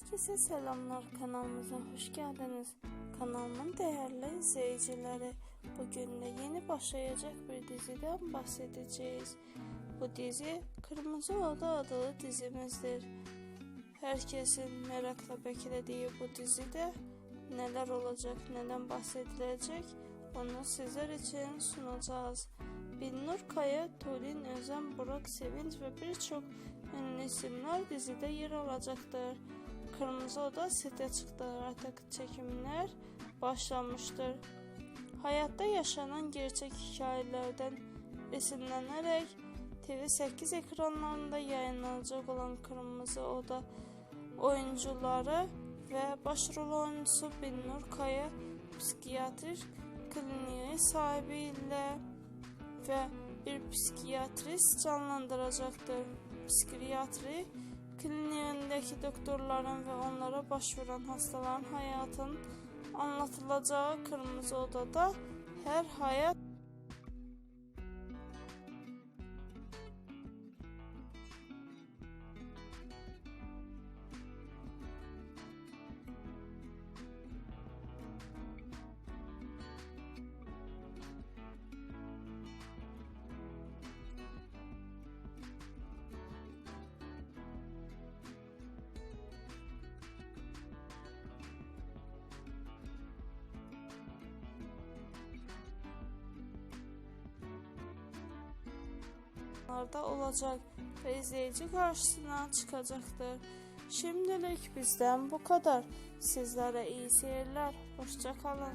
Herkese selamlar kanalımıza hoş geldiniz. Kanalımın değerli izleyicileri bugün de yeni başlayacak bir diziden bahsedeceğiz. Bu dizi Kırmızı Oda adlı dizimizdir. Herkesin merakla beklediği bu dizide neler olacak, neden bahsedilecek onu sizler için sunacağız. Binnur Kaya, Tulin Özen, Burak Sevinç ve birçok ünlü isimler dizide yer alacaktır. Kırmızı Oda sete çıktı artık çekimler başlamıştır. Hayatta yaşanan gerçek hikayelerden esinlenerek TV8 ekranlarında yayınlanacak olan Kırmızı Oda oyuncuları ve başrol oyuncusu Binnur Kaya psikiyatrik kliniği sahibiyle ve bir psikiyatrist canlandıracaktır. Psikiyatri kliniğindeki doktorların ve onlara başvuran hastaların hayatın anlatılacağı Kırmızı Oda'da her hayat da olacak ve izleyici karşısına çıkacaktır. Şimdilik bizden bu kadar. Sizlere iyi seyirler. Hoşçakalın.